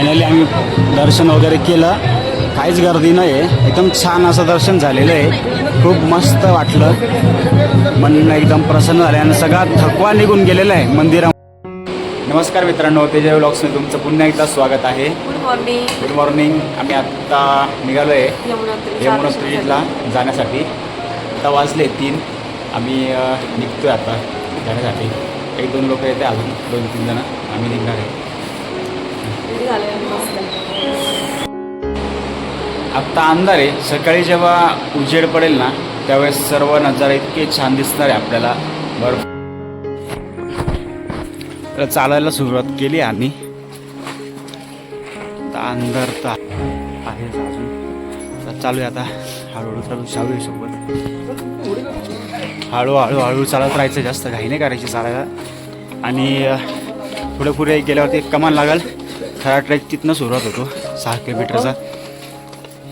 Finally आम्ही दर्शन वगैरे केलं. काहीच गर्दी नाही आहे एकदम छान असं दर्शन झालेलं आहे. खूप मस्त वाटलं. मन एकदम प्रसन्न झालं आणि सगळा थकवा निघून गेलेला आहे मंदिरा नमस्कार मित्रांनो तेजय ब्लॉग्समध्ये तुमचं पुन्हा एकदा स्वागत आहे. गुड मॉर्निंग गुड मॉर्निंग आम्ही आत्ता निघालो आहे यमुना यमुना स्ट्रीटला जाण्यासाठी. आता वाजले तीन. आम्ही अ, निघतोय आता जाण्यासाठी. एक दोन लोक येते अजून. दोन तीन जण. आम्ही निघणार आहे. आत्ता अंधार आहे सकाळी जेव्हा उजेड पडेल ना त्यावेळेस सर्व नजारे इतके छान दिसणार आहे आपल्याला. बर्फ तर चालायला सुरुवात केली आम्ही. अंधार तर आहे अजून. तर चालू आहे आता. हळूहळू चालू शाहू सोबत. हळूहळू हळू चालत राहायचं जास्त घाई नाही करायची चालायला. आणि पुढे पुढे गेल्यावरती एक कमान लागेल. खरा ट्रॅक तिथनं सुरुवात होतो सहा किलोमीटरचा.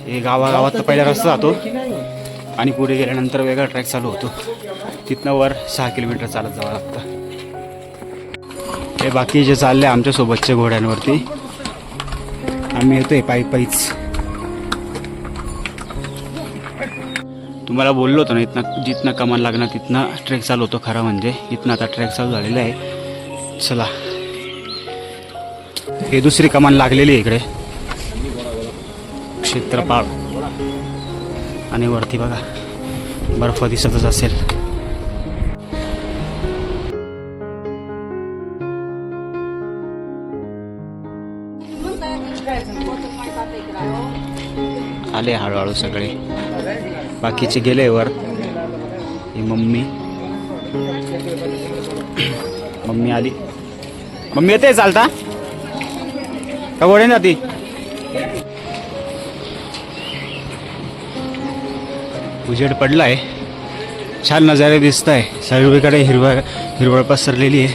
हे गावागावात तर पहिला रस्ता जातो आणि पुढे गेल्यानंतर वेगळा ट्रॅक चालू होतो. तिथनं वर सहा किलोमीटर चालत जावं लागतं. हे बाकी जे चालले आमच्या सोबतच्या घोड्यांवरती आम्ही येतोय पायी पायीच. तुम्हाला बोललो होतो ना इथनं जिथनं कमान लागणार तिथनं ट्रेक चालू होतो खरं म्हणजे. इथनं आता ट्रेक चालू झालेला आहे. चला हे दुसरी कमान लागलेली आहे इकडे. क्षेत्रपाळ. आणि वरती बघा बर्फ दिसतच असेल. आले हळूहळू सगळे. बाकीचे गेले वर. ही मम्मी. मम्मी आली. मम्मी येते चालता? का गोडे जाती उजेड पडलाय. छान नजारे दिसत आहे सर्वीकडे हिरवा हिरवळ पसरलेली आहे.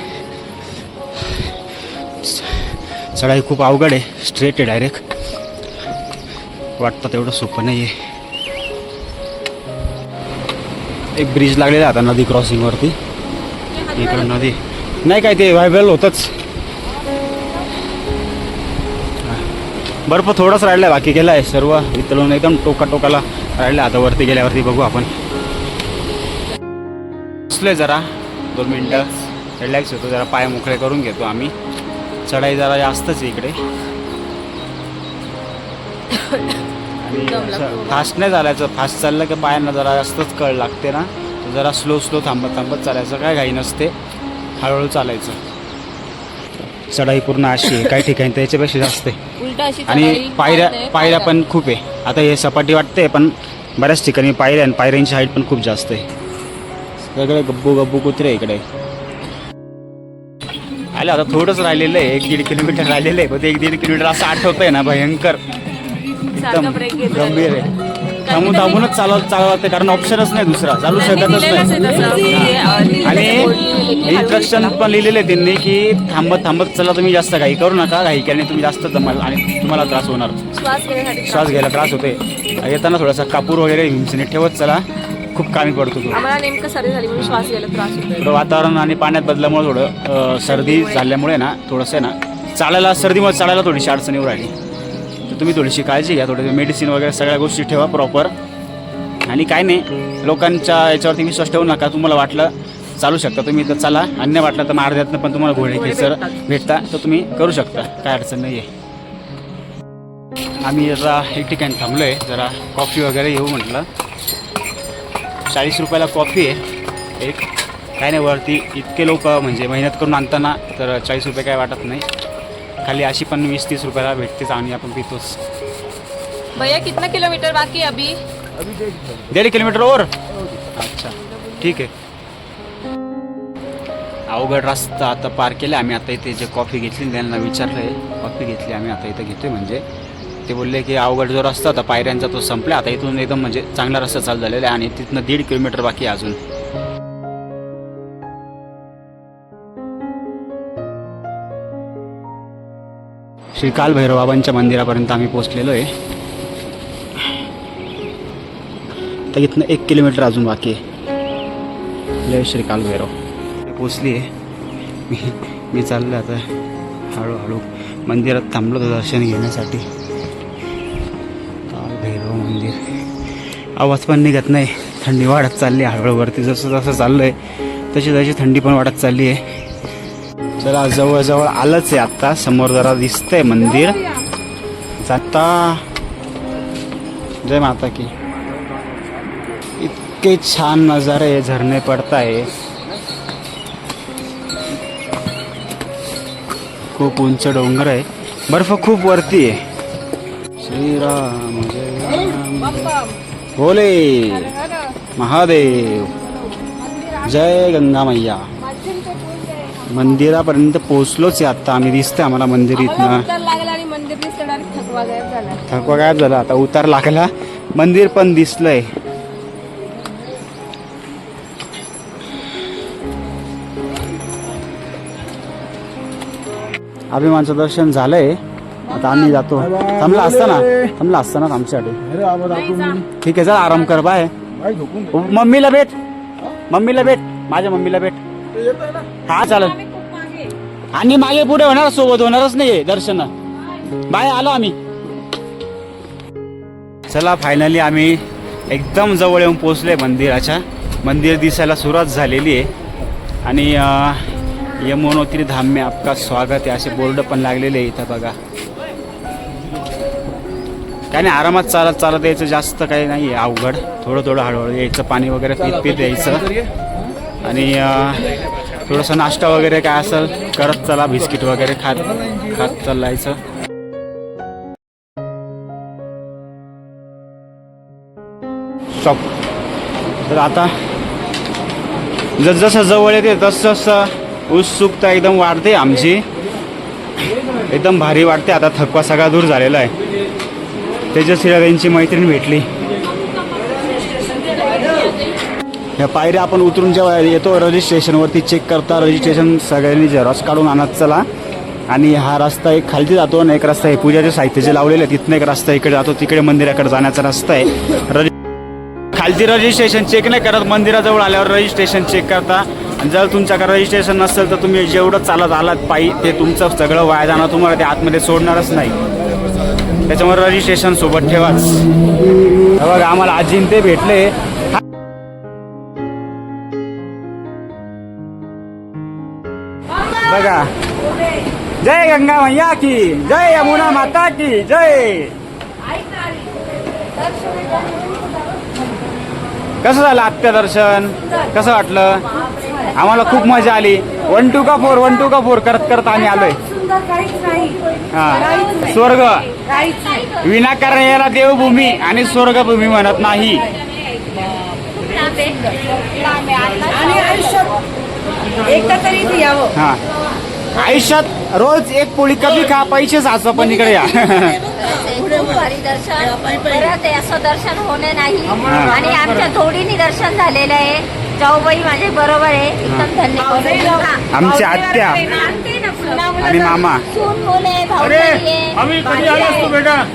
चढाई खूप अवघड आहे. स्ट्रेट आहे डायरेक्ट वाटतं तेवढं सोपं नाही आहे एक ब्रिज लागलेला आहे आता नदी क्रॉसिंगवरती इकडं नदी. नाही काय ते व्हायबल होतंच. बर्फ थोडंच राहिलं आहे बाकी गेला आहे सर्व इथलं एकदम टोका टोकाला राहिलं आता वरती गेल्यावरती बघू आपण. बसलोय जरा दोन मिनटं. रिलॅक्स होतो जरा पाय मोकळे करून घेतो आम्ही. चढाई जरा जास्तच इकडे. आणि फास्ट नाही चालायचं. फास्ट चाललं की पायांना जरा जास्तच कळ लागते ना. जरा स्लो स्लो थांबत थांबत चालायचं. काय घाई नसते. हळूहळू चालायचं. चढाई पूर्ण अशी आहे. काही ठिकाणी त्याच्यापेक्षा जास्त आहे. उलटा अशी आणि चढाई पायऱ्या वाढते, पायऱ्या पण खूप आहे. आता हे सपाटी वाटते पण बऱ्याच ठिकाणी पायऱ्या आणि पायऱ्यांची हाईट पण खूप जास्त आहे. सगळे गब्बू गब्बू कुत्रे आहे इकडे. आले आता थोडंच राहिलेलं आहे. एक दीड किलोमीटर राहिलेलं आहे. पण ते एक दीड किलोमीटर असं आठवत आहे ना भयंकर. एकदम सारखा break घेतोय. गंभीर आहे. थांबून थांबूनच चालव चालवं लागतं कारण ऑप्शनच नाही दुसरा. चालू शकतच नाही आणि इन्स्ट्रक्शन पण लिहिलेले त्यांनी की थांबत थांबत चला तुम्ही जास्त घाई करू नका. घाई केल्याने तुम्ही जास्त दमाल आणि तुम्हाला त्रास होणार. श्वास घ्यायला त्रास होते येताना थोडासा कापूर वगैरे हिंसने ठेवत चला. खूप कामी पडतो तो. आम्हाला नेमकं सर्दी झाली म्हणून श्वास घ्यायला त्रास होतो थोडं वातावरण आणि पाण्यात बदल्यामुळे थोडं सर्दी झाल्यामुळे ना थोडंसं ना चालायला सर्दीमुळे चालायला थोडीशी अडचण येऊ राहिली. तर तुम्ही थोडीशी काळजी घ्या थोडी मेडिसिन वगैरे सगळ्या गोष्टी ठेवा प्रॉपर आणि काय नाही लोकांच्या याच्यावरती विश्वास ठेवू नका तुम्हाला वाटलं चालू शकता. तुम्ही तर चला अन्य वाटलं तर मग पण तुम्हाला घोडे खेचर भेटता तर तुम्ही करू शकता काय अडचण नाही आहे आम्ही जरा एक ठिकाणी थांबलो आहे जरा कॉफी वगैरे येऊ म्हटलं. चाळीस रुपयाला कॉफी आहे एक. काय नाही वरती इतके लोक म्हणजे मेहनत करून आणताना तर चाळीस रुपये काय वाटत नाही. खाली अशी पण वीस तीस रुपयाला भेटतेच आणि आपण पितोच. भैया कितना किलोमीटर बाकी है अभी? दीड किलोमीटर वर अच्छा ठीक आहे. अवघड रस्ता आता पार केला. आम्ही आता इथे जे कॉफी घेतली त्यांना विचारलं आहे कॉफी घेतली आम्ही आता इथं घेतोय म्हणजे. ते बोलले की अवघड जो रस्ता होता पायऱ्यांचा तो संपला. आता इथून एकदम म्हणजे चांगला रस्ता चालू झालेला आहे आणि तिथनं दीड किलोमीटर बाकी आहे अजून. श्री कालभैरवबाबांच्या मंदिरापर्यंत आम्ही पोचलेलो आहे. तर इथनं एक किलोमीटर अजून बाकी आहे. जय श्री कालभैरव पोचली आहे. मी मी चाललो आता हळूहळू. मंदिरात थांबलो होतो दर्शन घेण्यासाठी. कालभैरव मंदिर. आवाज पण निघत नाही. थंडी वाढत चालली आहे. हळूहळू जसं जसं चाललं आहे तशी तशी थंडी पण वाढत चालली आहे. जरा जवळजवळ आलंच आहे आत्ता. समोर जरा दिसतंय मंदिर. जाता. जय माता की. इतके छान नजारे झरणे पडताय. खूप उंच डोंगर आहे. बर्फ खूप वरती आहे. श्रीराम जय राम. भोले. महादेव. जय गंगा मैया मंदिरापर्यंत पोहोचलोच आहे आता. आम्ही दिसतंय आम्हाला मंदिर इथनं. लागला आणि मंदिर दिसतं डायरेक्ट थकवा गायब झाला. थकवा गायब झाला. आता उतार लागला. मंदिर पण दिसलंय. अभिमानचं दर्शन झालंय. आता आम्ही जातो. थांबला असताना थांबला असताना आमच्यासाठी? ठीक आहे चल आराम कर. बाय मम्मीला भेट. मम्मीला भेट. माझ्या मम्मीला भेट. हा चालेल. आणि मागे पुढे होणार सोबत होणारच नाही दर्शन. बाय आलो आम्ही. चला फायनली आम्ही एकदम जवळ येऊन पोचले मंदिराच्या. मंदिर दिसायला सुरुवात झालेली आहे. आणि यमुनोत्री धाम में आपका स्वागत आहे असे बोर्ड पण लागलेले आहे इथं बघा. काय नाही आरामात चालत चालत यायचं जास्त काही नाही आहे अवघड. थोडं थोडं हळूहळू यायचं पाणी वगैरे पीत पीत यायचं. आणि थोडंसं नाश्ता वगैरे काय असेल करत चला बिस्किट वगैरे खात खात चालायचं. शॉप तर आता जसजसं जवळ येते तसं उत्सुकता एकदम वाढते आमची. एकदम भारी वाटते. आता थकवा सगळा दूर झालेला आहे. तेजस्वीला त्यांची मैत्रीण भेटली. ह्या पायऱ्या आपण उतरून जेव्हा येतो रजिस्ट्रेशनवरती चेक करता रजिस्ट्रेशन सगळ्यांनी झेरॉक्स काढून आणत चला. आणि हा रस्ता एक खालती जातो आणि एक रस्ता आहे पूजाचे साहित्य जे लावलेले आहे तिथनं एक रस्ता इकडे जातो तिकडे मंदिराकडे जाण्याचा रस्ता आहे. रजि खालती रजिस्ट्रेशन चेक नाही करत मंदिराजवळ आल्यावर रजिस्ट्रेशन चेक करता. आणि जर तुमच्याकडे रजिस्ट्रेशन नसेल तर तुम्ही जेवढं चालत आलात पायी ते तुमचं सगळं वाया जाणार तुम्हाला ते आतमध्ये सोडणारच नाही. त्याच्यामुळे रजिस्ट्रेशन सोबत ठेवाच. बघा आम्हाला आजीन ते भेटले. बघा. जय गंगा मैया की जय यमुना माता की जय. कसं झालं आत्या दर्शन? कसं वाटलं? आम्हाला खूप मजा आली. वन टू का फोर वन टू का फोर करत करत आम्ही आलोय. सुंदर काहीच नाही हा. स्वर्ग. विनाकारण याला देवभूमी आणि स्वर्गभूमी म्हणत नाही. एकदा तरी इथे यावं. हा. आयुष्यात रोज एक पोळी कमी खा पैसे साचवा पण इकडे या. खूप भारी दर्शन परत असं दर्शन होणे नाही. आणि आमच्या जोडीने दर्शन झालेलं आहे. जाऊबाई माझे बरोबर आहे. एकदम धन्यवाद. आमची आत्या. आणि मामा. सून मुले भाऊ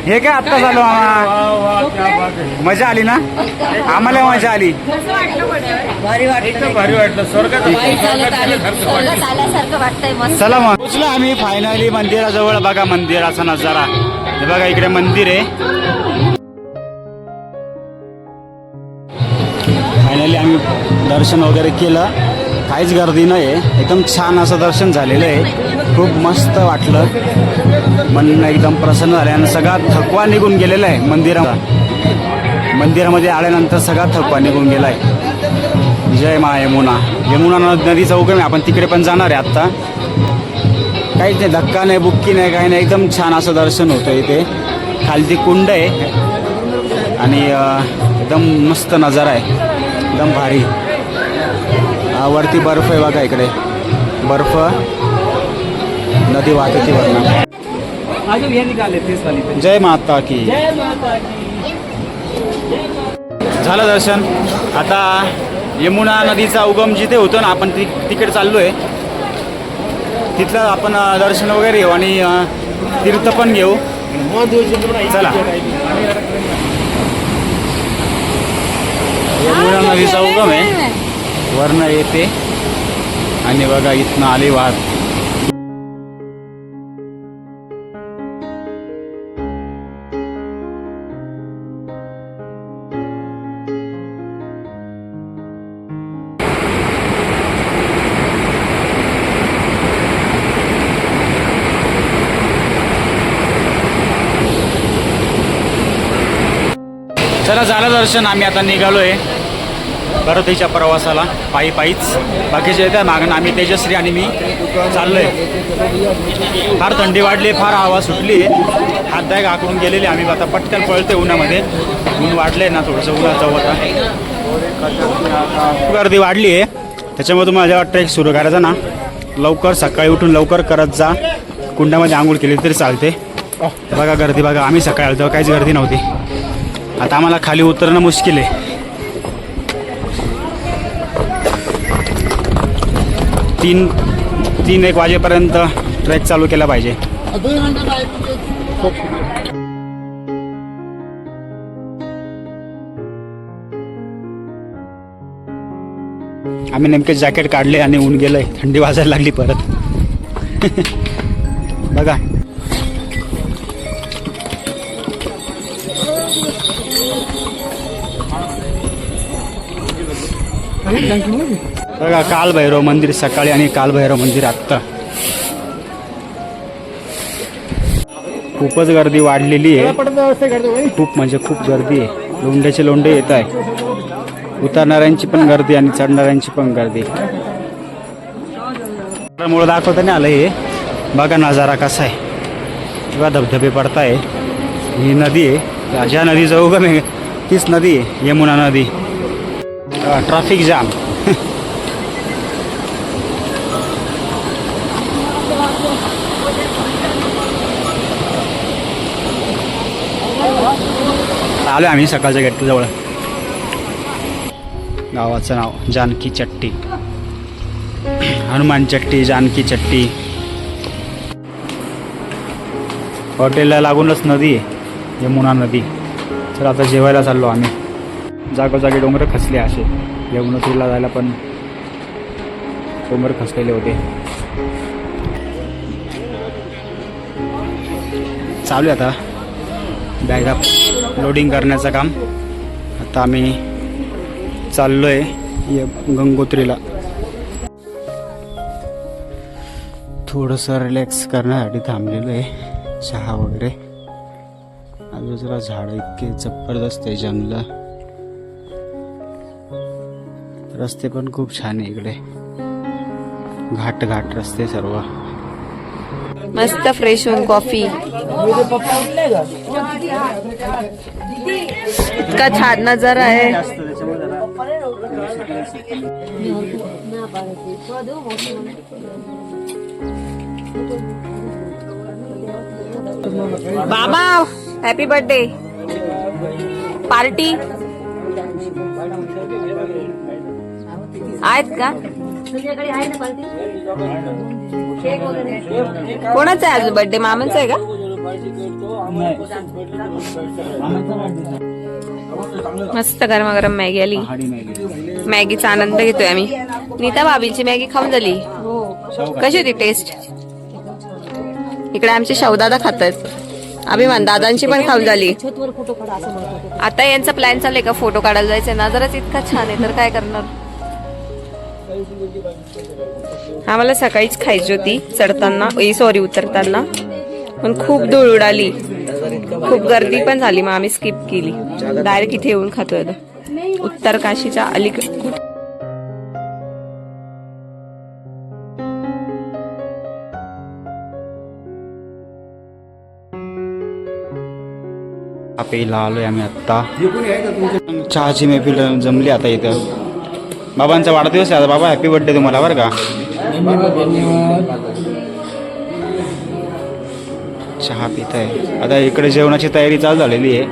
हे काय आत्ता झालं मामा मजा आली ना? आम्हाला मजा आली. स्वर्गात आल्यासारखं वाटतंय मस्त. चला मग. पोचलो आम्ही फायनली मंदिराजवळ. बघा मंदिराचा नजारा. हे बघा इकडे मंदिर आहे. फायनली आम्ही दर्शन वगैरे केलं. काहीच गर्दी नाही एकदम छान असं दर्शन झालेलं आहे. खूप मस्त वाटलं. मन एकदम प्रसन्न झालं आणि सगळा थकवा निघून गेलेला आहे मंदिरा मंदिरामध्ये आल्यानंतर सगळा थकवा निघून गेला आहे जय मा यमुना. यमुना नदीचा उगम आहे. आपण तिकडे पण जाणार आहे आत्ता. काहीच नाही धक्का नाही बुक्की नाही काही नाही. एकदम छान असं दर्शन होतं इथे. खालती कुंड आहे. आणि एकदम मस्त नजारा आहे. एकदम भारी. वरती बर्फ आहे बघा इकडे. बर्फ. नदी वाहते वरनं जय माता की. झालं दर्शन. आता यमुना नदीचा उगम जिथे होतो ना आपण ति तिकडे चाललो आहे तिथलं आपण दर्शन वगैरे घेऊ आणि तीर्थ पण घेऊ. चला. यमुना नदीचा उगम आहे. वर्ण येते. आणि बघा इथनं आली वाहत चला झालं दर्शन. आम्ही आता निघालो आहे परतीच्या प्रवासाला. पायी पायीच. बाकीचे येतात मागणं. आम्ही तेजश्री आणि मी चाललो आहे फार थंडी वाढली फार हवा सुटली. हात बॅग आकडून गेलेले. आम्ही आता पटकन पळते उन्हामध्ये. ऊन वाढले ना थोडंसं. उन्हाचं होता खूप गर्दी वाढली आहे. त्याच्यामुळे तुम्हाला जेव्हा ट्रेक सुरू करायचा ना. लवकर सकाळी उठून लवकर करत जा. कुंडामध्ये आंघोळ केली तरी चालते. बघा गर्दी बघा. आम्ही सकाळी आलो तेव्हा काहीच गर्दी नव्हती. आता आम्हाला खाली उतरणं मुश्किल आहे. तीन तीन एक वाजेपर्यंत ट्रेक चालू केला पाहिजे. आम्ही नेमके जॅकेट काढले आणि ऊन गेलंय. थंडी वाजायला लागली परत. बघा. बघा कालभैरव मंदिर सकाळी आणि कालभैरव मंदिर आत्ता. खूपच गर्दी वाढलेली आहे. खूप म्हणजे खूप गर्दी आहे. लोंढ्याचे लोंडे येत आहे. उतरणाऱ्यांची पण गर्दी आणि चढणाऱ्यांची पण गर्दी. मुळे दाखवता नाही आलं हे. बघा नजारा कसा आहे. किंवा धबधबे पडताय. ही नदी आहे. ज्या नदी जाऊ का मी तीच नदी आहे यमुना नदी. Traffic jam. आलो आम्ही सकाळच्या गेट जवळ. गावाचं नाव जानकी चट्टी. हनुमान चट्टी जानकी चट्टी. हॉटेलला लागूनच नदी आहे यमुना नदी. तर आता जेवायला चाललो आम्ही. जागोजागी डोंगर खचले असे. यमुनोत्रीला जायला पण डोंगर खचलेले होते. चालू आहे आता. बॅगा लोडिंग करण्याचं काम. आता आम्ही चाललो आहे गंगोत्रीला. थोडंसं रिलॅक्स करण्यासाठी थांबलेलो आहे. चहा वगैरे. आजूबाजूला झाडं इतके जबरदस्त आहे जंगलं. रस्ते पण खूप छान आहे इकडे घाट घाट रस्ते सर्व। मस्त फ्रेश होऊन कॉफ़ी। इतका छान नज़ारा आहे। बाबा हॅपी बर्थडे पार्टी। आहेत का? कोणाचा आहे आज बर्थडे मामांचा आहे का? मस्त गरमागरम मॅगी आली. मॅगीचा आनंद घेतोय आम्ही. नीता भाभीची मॅगी खाऊन झाली. कशी होती टेस्ट इकडे आमचे शवदादा खात आहेत अभिमान दादांची पण खाऊन झाली. आता यांचा प्लॅन चाललाय का? फोटो काढायला जायचंय नजरच इतका छान आहे तर काय करणार? आम्हाला सकाळीच खायची होती चढताना. सॉरी उतरताना. पण खूप धूळ उडाली खूप गर्दी पण झाली मग आम्ही स्किप केली. डायरेक्ट इथे येऊन खातोय उत्तर काशीच्या अलीकडे आपेला आलोय आम्ही आत्ता चहाची मेफिल जमली आता इथं बाबांचा वाढदिवस आहे. आता बाबा हॅपी बर्थडे तुम्हाला बरं का? चहा पित आहे आता इकडे जेवणाची तयारी चालू झालेली आहे.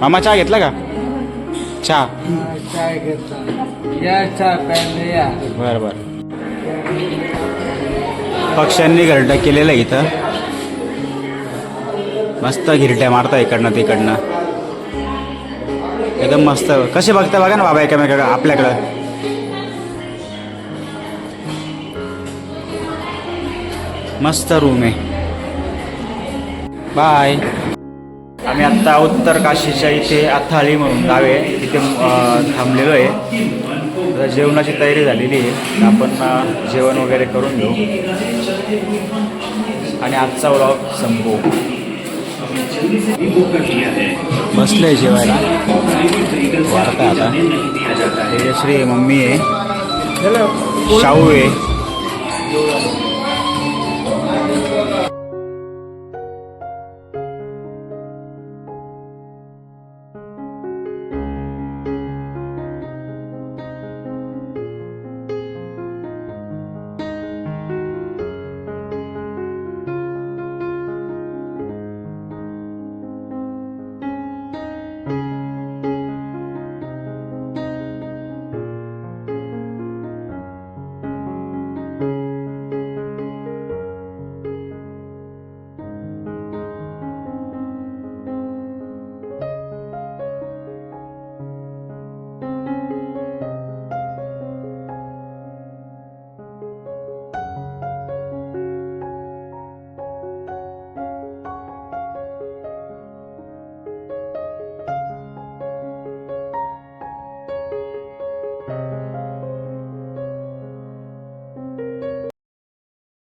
मामा चहा घेतला का? चहा? बरं बरं. पक्ष्यांनी घरटा केलेला आहे इथं. मस्त घिरट्या मारता इकडनं तिकडनं. एकदम मस्त. कसे बघता बघा ना बाबा एकामेका आपल्याकडं. मस्त रूम आहे. बाय आम्ही आत्ता उत्तर काशीच्या इथे अथाळी म्हणून गाव आहे. तिथे थांबलेलो आहे. जेवणाची तयारी झालेली आहे. आपण जेवण वगैरे करून घेऊ. आणि आजचा व्लॉग संपवू बसलंय जेवायला. वाढता आता. आहे, मम्मी आहे. शाहू आहे.